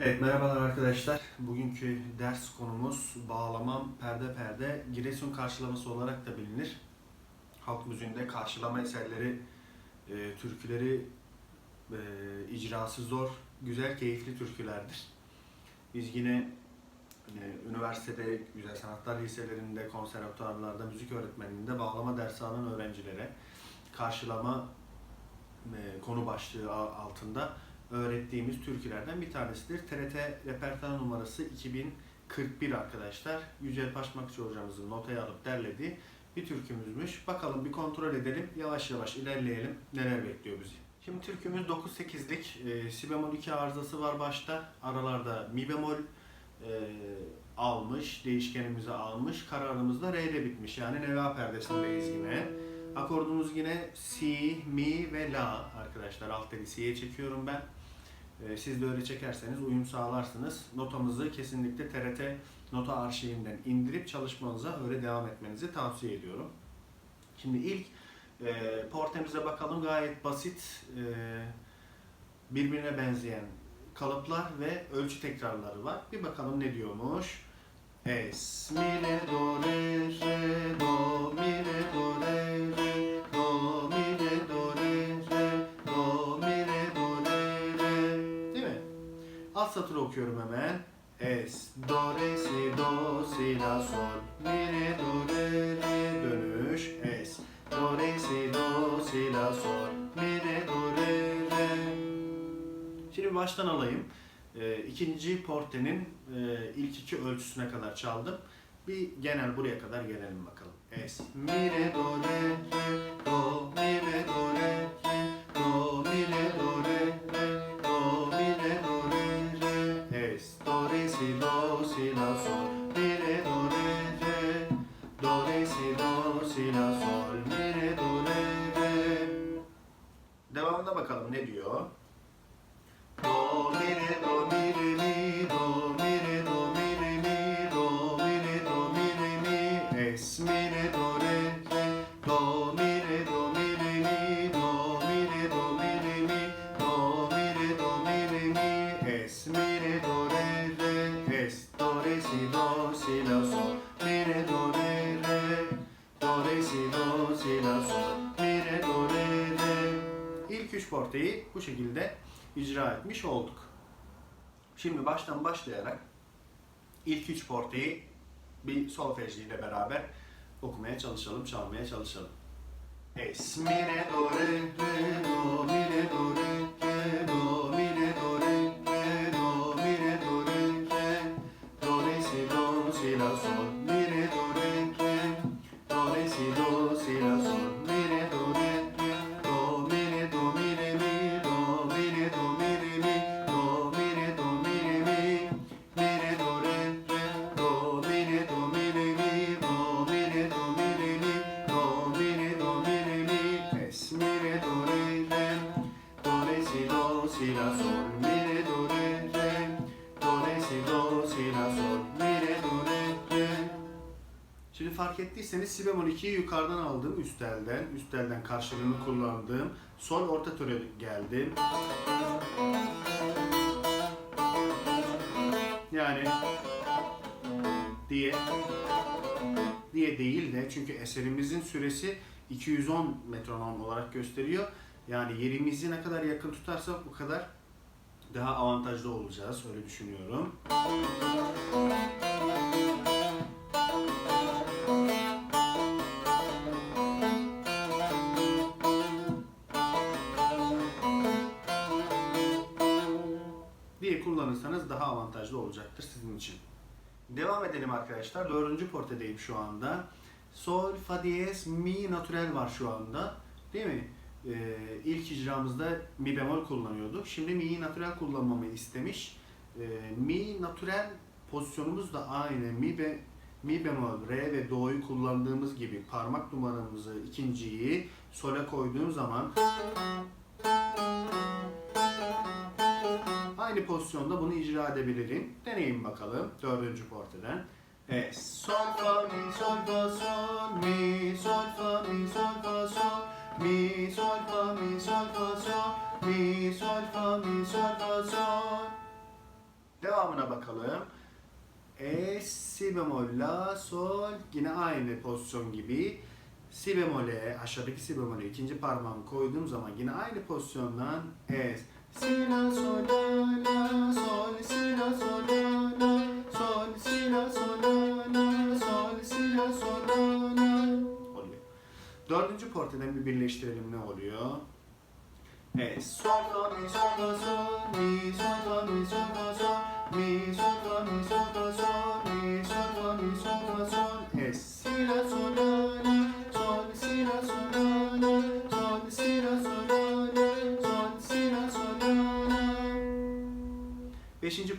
Evet merhabalar arkadaşlar. Bugünkü ders konumuz bağlamam perde perde Giresun karşılaması olarak da bilinir. Halk müziğinde karşılama eserleri, e, türküleri e, icrası zor, güzel, keyifli türkülerdir. Biz yine e, üniversitede, güzel sanatlar liselerinde, konservatuarlarda, müzik öğretmenliğinde bağlama dersi alan öğrencilere karşılama e, konu başlığı altında öğrettiğimiz türkülerden bir tanesidir. TRT repertuar numarası 2041 arkadaşlar. Yücel Paşmakçı hocamızın notaya alıp derlediği bir türkümüzmüş. Bakalım bir kontrol edelim. Yavaş yavaş ilerleyelim. Neler bekliyor bizi. Şimdi türkümüz 9-8'lik. E, si bemol 2 arızası var başta. Aralarda mi bemol e, almış. Değişkenimizi almış. Kararımız da re ile bitmiş. Yani neva perdesindeyiz yine. Akordumuz yine si, mi ve la arkadaşlar. Alt teli si'ye çekiyorum ben. Ee, Siz de öyle çekerseniz uyum sağlarsınız. Notamızı kesinlikle TRT nota arşivinden indirip çalışmanıza öyle devam etmenizi tavsiye ediyorum. Şimdi ilk e, portemize bakalım. Gayet basit, e, birbirine benzeyen kalıplar ve ölçü tekrarları var. Bir bakalım ne diyormuş. Es, mi, re, do, re, re, do, mi, re, do, re, re, Alt satırı okuyorum hemen. Es, do, re, si, do, si, la, sol, mi, re, do, re, re, dönüş. Es, do, re, si, do, si, la, sol, mi, re, do, re, re. Şimdi baştan alayım. Ee, ikinci portenin e, ilk iki ölçüsüne kadar çaldım. Bir genel buraya kadar gelelim bakalım. Es, mi, re, do, re, re, Porteyi bu şekilde icra etmiş olduk. Şimdi baştan başlayarak ilk üç porteyi bir solfejli ile beraber okumaya çalışalım, çalmaya çalışalım. Es, mi, re, do, re, re, do, mi, re, do, re, re, do, mi, re, do, re, fark ettiyseniz si bemol 2'yi yukarıdan aldım üst elden, üst elden karşılığını kullandığım sol orta töre geldim. Yani diye diye değil de çünkü eserimizin süresi 210 metronom olarak gösteriyor. Yani yerimizi ne kadar yakın tutarsak o kadar daha avantajlı olacağız. Öyle düşünüyorum. Kullanırsanız daha avantajlı olacaktır sizin için. Devam edelim arkadaşlar. Dördüncü portedeyim şu anda. Sol, fa diyez, mi natürel var şu anda. Değil mi? Ee, ilk icramızda mi bemol kullanıyorduk. Şimdi mi natürel kullanmamı istemiş. Ee, mi natürel pozisyonumuz da aynı. Mi be mi bemol, re ve do'yu kullandığımız gibi parmak numaramızı ikinciyi sole koyduğum zaman Aynı pozisyonda bunu icra edebilirim. Deneyin bakalım dördüncü porteden. Es, sol, fa, mi, sol, fa, sol, mi, sol, fa, mi, sol, fa, sol, mi, sol, fa, mi, sol, fa, sol, mi, sol, fa, mi, sol, fa, sol. bakalım. E, si bemol, la, sol yine aynı pozisyon gibi. Si bemole, aşağıdaki si bemole ikinci parmağımı koyduğum zaman yine aynı pozisyondan es. Oluyor. Dördüncü porteden bir birleştirelim ne oluyor? Es, sol, la, mi, sol, la, sol, mi, sol, la, mi, sol, la, sol, mi, sol, la, mi, sol, mi, sol,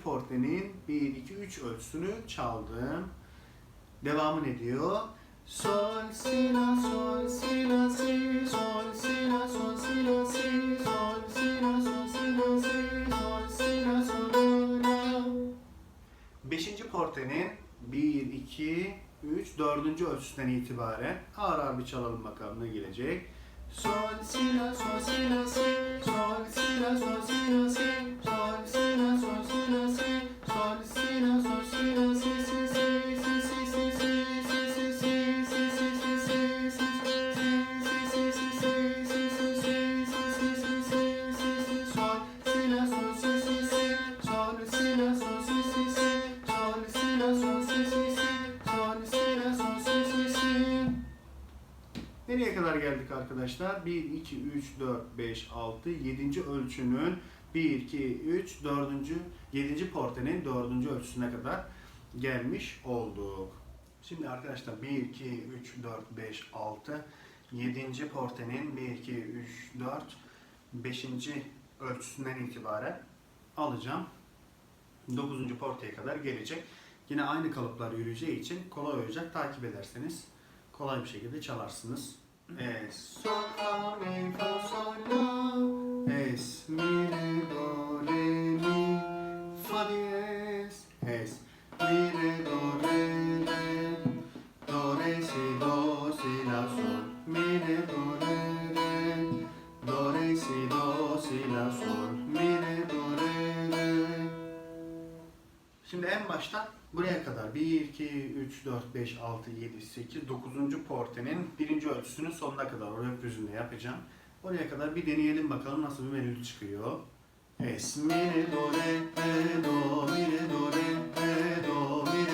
Portenin 1, 2, 3 ölçüsünü çaldım. Devamı ne diyor? Sol, si, la, sol, si, la, si, sol, si, la, sol, si, la, si, sol, si, la, sol, si, la, si, sol, si, la, sol, la. Beşinci portenin 1, 2, 3, dördüncü ölçüsünden itibaren ağır ağır bir çalalım bakalım ne gelecek. Sol, si, la, sol, si, la, si, sol, si, la, sol, si, la, si, arkadaşlar? 1, 2, 3, 4, 5, 6, 7. ölçünün 1, 2, 3, 4. 7. portenin 4. ölçüsüne kadar gelmiş olduk. Şimdi arkadaşlar 1, 2, 3, 4, 5, 6, 7. portenin 1, 2, 3, 4, 5. ölçüsünden itibaren alacağım. 9. portaya kadar gelecek. Yine aynı kalıplar yürüyeceği için kolay olacak. Takip ederseniz kolay bir şekilde çalarsınız. Es, sol, fa, mi, fa, sol, la. Es, mi, re, do, re, mi, fa diyez. Es, mi, re, do, re, re. Do, re, si, do, si, la, sol. Mi, re, do, re, re. Do, re, si, do, si, la, sol. Mi, re, do, re, re. Şimdi en baştan buraya kadar 1, 2, 3, 4, 5, 6, 7, 8, 9. portenin birinci ölçüsünün sonuna kadar o röpüzünde yapacağım. Oraya kadar bir deneyelim bakalım nasıl bir melodi çıkıyor. Es, mi, re, do, re, re, do, mi, re, do, re, re, do, mi, re,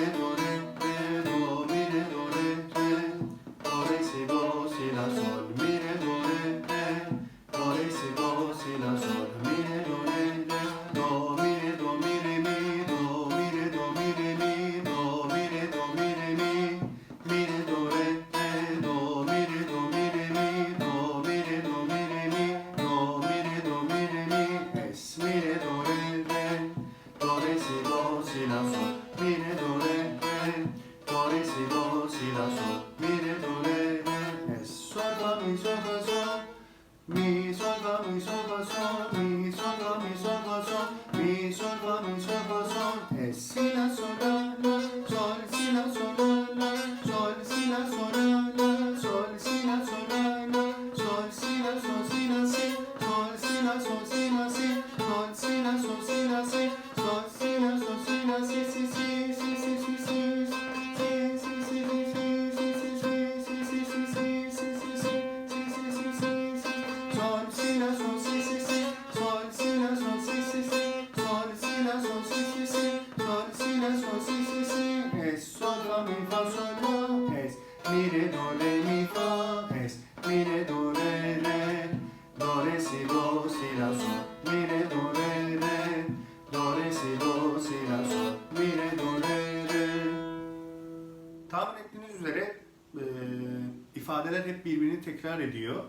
ifadeler hep birbirini tekrar ediyor.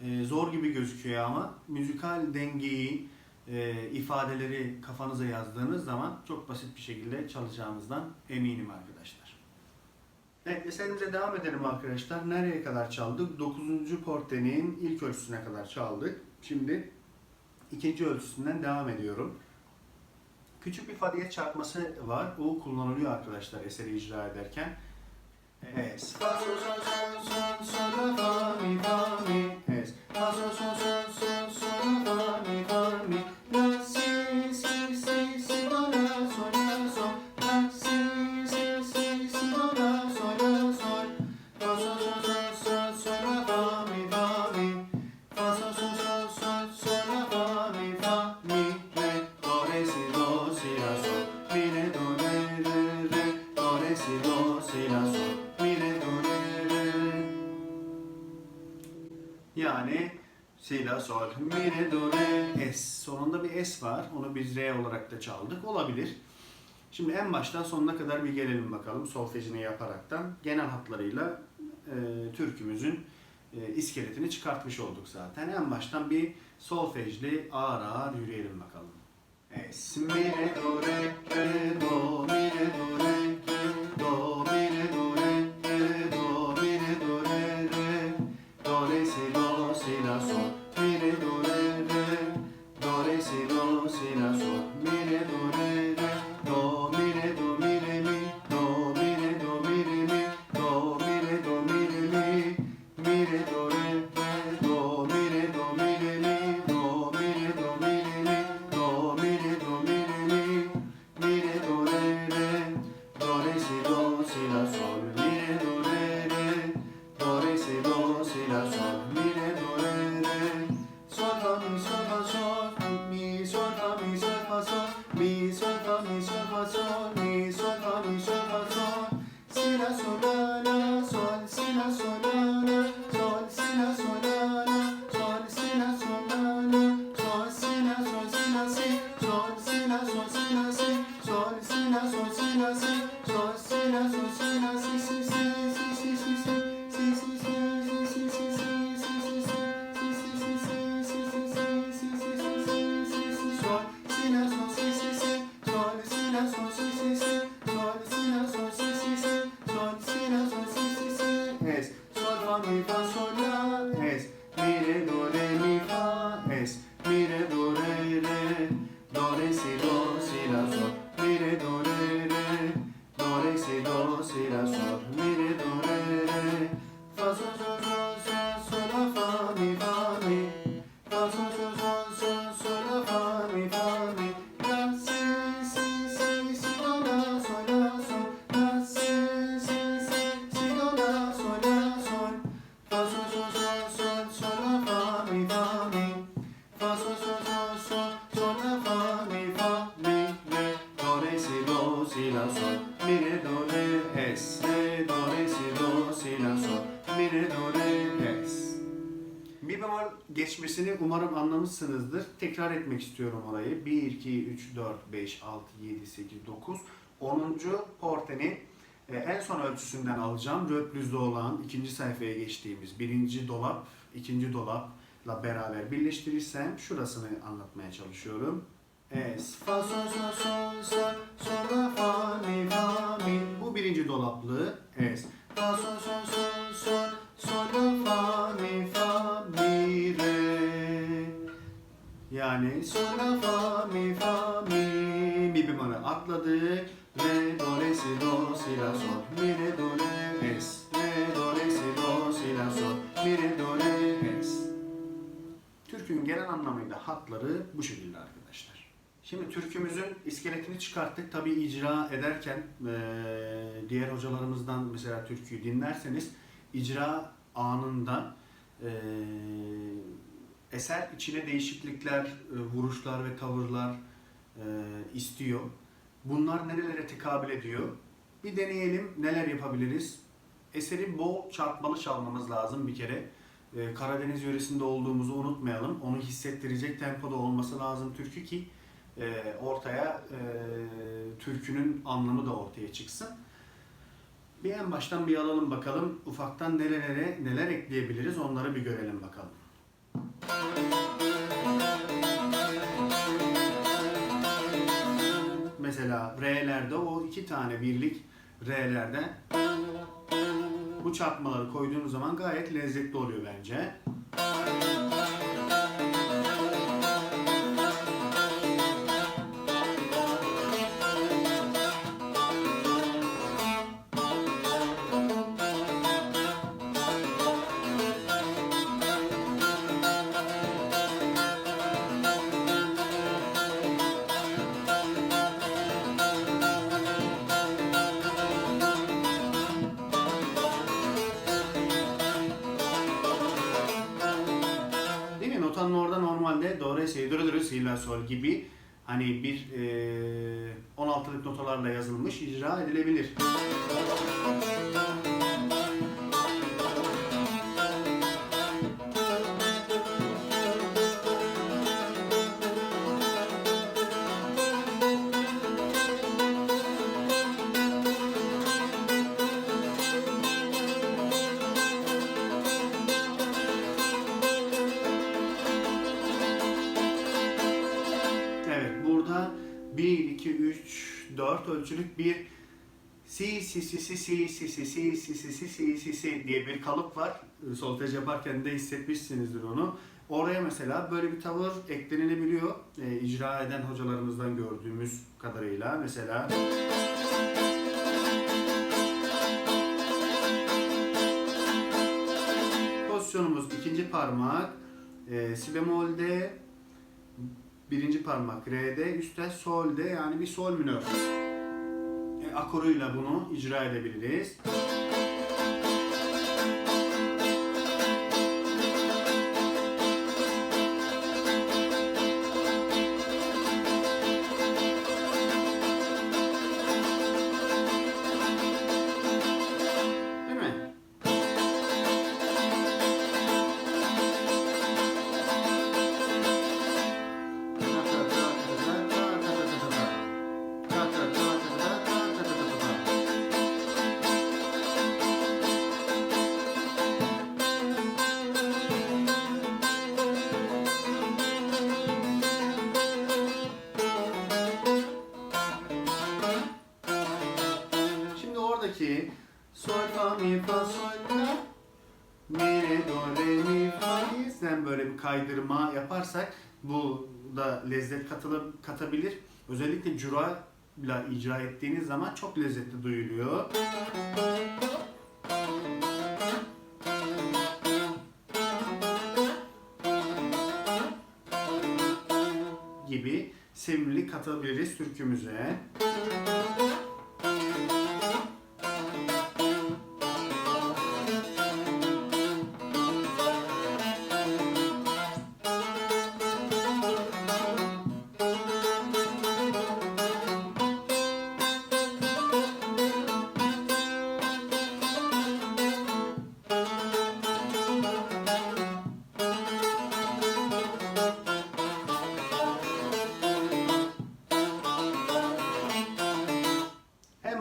E, zor gibi gözüküyor ama müzikal dengeyi, e, ifadeleri kafanıza yazdığınız zaman çok basit bir şekilde çalacağınızdan eminim arkadaşlar. Evet eserimize devam edelim arkadaşlar. Nereye kadar çaldık? 9. portenin ilk ölçüsüne kadar çaldık. Şimdi ikinci ölçüsünden devam ediyorum. Küçük bir fadiyet çarpması var. O kullanılıyor arkadaşlar eseri icra ederken. Evet. Yani si la sol mi re do re es. Sonunda bir es var. Onu biz re olarak da çaldık. Olabilir. Şimdi en baştan sonuna kadar bir gelelim bakalım solfejini yaparaktan. Genel hatlarıyla e, türkümüzün e, iskeletini çıkartmış olduk zaten. En baştan bir solfejli ağır ağır yürüyelim bakalım. Es, mi, re, do, re, re, do, mi, re, do, re, do, sol, si, la, sol, si, la, si, umarım anlamışsınızdır. Tekrar etmek istiyorum orayı. 1, 2, 3, 4, 5, 6, 7, 8, 9, 10. porteni e, en son ölçüsünden alacağım. Röplüzde olan ikinci sayfaya geçtiğimiz birinci dolap, ikinci dolapla beraber birleştirirsem şurasını anlatmaya çalışıyorum. Es, fa, sol, sol, sol, sol, sol, la, fa, mi, fa, mi. Bu birinci dolaplı. Es, fa, sol, sol, sol, sol, sol, la, fa, mi, fa, Yani sol, la, fa, mi, fa, mi. Mi bemolü atladık. Re, do, re, si, do, si, la, sol. Mi, re, do, re, es. Re, do, re, si, do, si, la, sol. Mi, re, do, re, es. Türkün genel anlamıyla hatları bu şekilde arkadaşlar. Şimdi türkümüzün iskeletini çıkarttık. Tabi icra ederken diğer hocalarımızdan mesela türküyü dinlerseniz icra anında eser içine değişiklikler, e, vuruşlar ve tavırlar e, istiyor. Bunlar nerelere tekabül ediyor? Bir deneyelim neler yapabiliriz. Eseri bol çarpmalı çalmamız lazım bir kere. E, Karadeniz yöresinde olduğumuzu unutmayalım. Onu hissettirecek tempoda olması lazım türkü ki ortaya türkünün anlamı da ortaya çıksın. Bir en baştan bir alalım bakalım. Ufaktan nerelere neler ekleyebiliriz onları bir görelim bakalım. Mesela R'lerde o iki tane birlik R'lerde bu çarpmaları koyduğumuz zaman gayet lezzetli oluyor bence. Sol gibi hani bir e, 16'lık notalarla yazılmış icra edilebilir. 3, 4 ölçülük bir si si si si si si si si si si si si si diye bir kalıp var. Solfej yaparken de hissetmişsinizdir onu. Oraya mesela böyle bir tavır eklenilebiliyor. E, icra eden hocalarımızdan gördüğümüz kadarıyla mesela Pozisyonumuz ikinci parmak, e, si bemolde, birinci parmak re'de, üstte solde yani bir sol minör. E, akoruyla bunu icra edebiliriz. Kaydırma yaparsak bu da lezzet katılı, katabilir. Özellikle cura ile icra ettiğiniz zaman çok lezzetli duyuluyor. gibi sevimli katabiliriz türkümüze.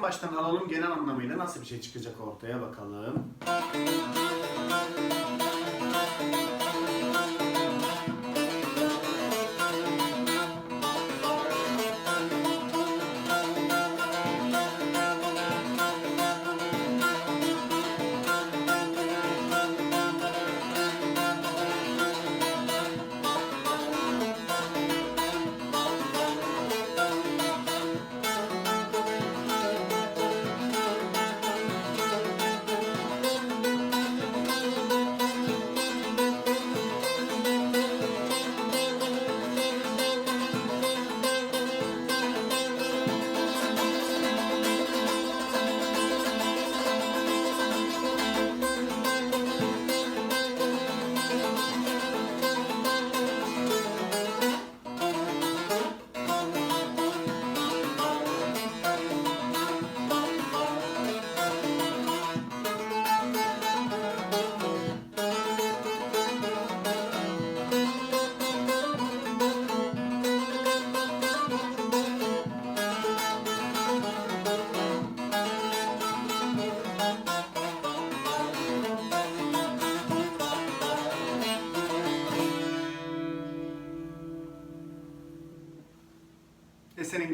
Baştan alalım genel anlamıyla nasıl bir şey çıkacak ortaya bakalım.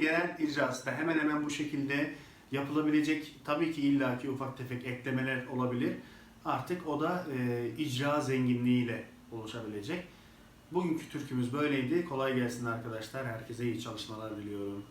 Genel icrası da hemen hemen bu şekilde yapılabilecek tabii ki illaki ufak tefek eklemeler olabilir. Artık o da e, icra zenginliğiyle oluşabilecek. Bugünkü türkümüz böyleydi. Kolay gelsin arkadaşlar. Herkese iyi çalışmalar diliyorum.